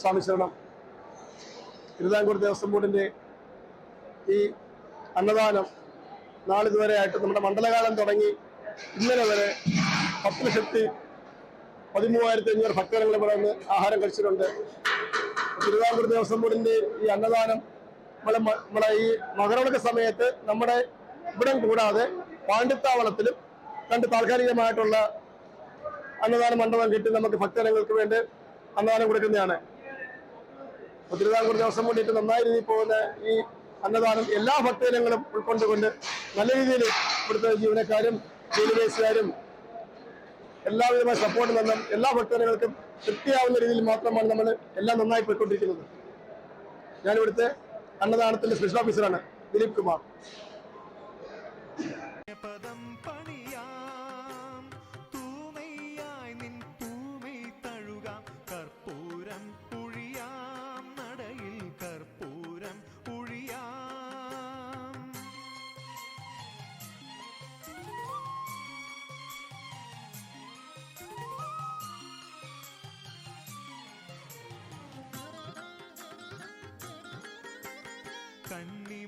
സ്വാമി ശരണം. തിരുവിതാംകൂർ ദേവസ്വം ബോർഡിന്റെ ഈ അന്നദാനം നാളിതുവരെ ആയിട്ട് നമ്മുടെ മണ്ഡലകാലം തുടങ്ങി ഇന്നലെ വരെ പത്ത് ലക്ഷത്തി പതിമൂവായിരത്തി അഞ്ഞൂറ് ഭക്തജനങ്ങൾ നിന്ന് ആഹാരം കഴിച്ചിട്ടുണ്ട്. തിരുവിതാംകൂർ ദേവസ്വം ബോർഡിന്റെ ഈ അന്നദാനം നമ്മളെ നമ്മളെ ഈ മകരവിളക്ക് സമയത്ത് നമ്മുടെ ഇവിടം കൂടാതെ പാണ്ഡിത്താവളത്തിലും രണ്ട് താൽക്കാലികമായിട്ടുള്ള അന്നദാന മണ്ഡപം കിട്ടി നമുക്ക് ഭക്തജനങ്ങൾക്ക് വേണ്ടി അന്നദാനം കൊടുക്കുന്നതാണ്. അപ്പൊ തിരുവിതാംകൂർ ദിവസം വേണ്ടിയിട്ട് നന്നായി രീതിയിൽ പോകുന്ന ഈ അന്നദാനം എല്ലാ ഭക്തജനങ്ങളും ഉൾക്കൊണ്ടുകൊണ്ട് നല്ല രീതിയിൽ ഇവിടുത്തെ ജീവനക്കാരും ഡെലിവേഴ്സുകാരും എല്ലാവിധമായ സപ്പോർട്ട് നിന്നും എല്ലാ ഭക്തജനങ്ങൾക്കും തൃപ്തിയാവുന്ന രീതിയിൽ മാത്രമാണ് നമ്മൾ എല്ലാം നന്നായി പോയിക്കൊണ്ടിരിക്കുന്നത്. ഞാനിവിടുത്തെ അന്നദാനത്തിന്റെ സ്പെഷ്യൽ ഓഫീസറാണ് ദിലീപ് കുമാർ. കന്നി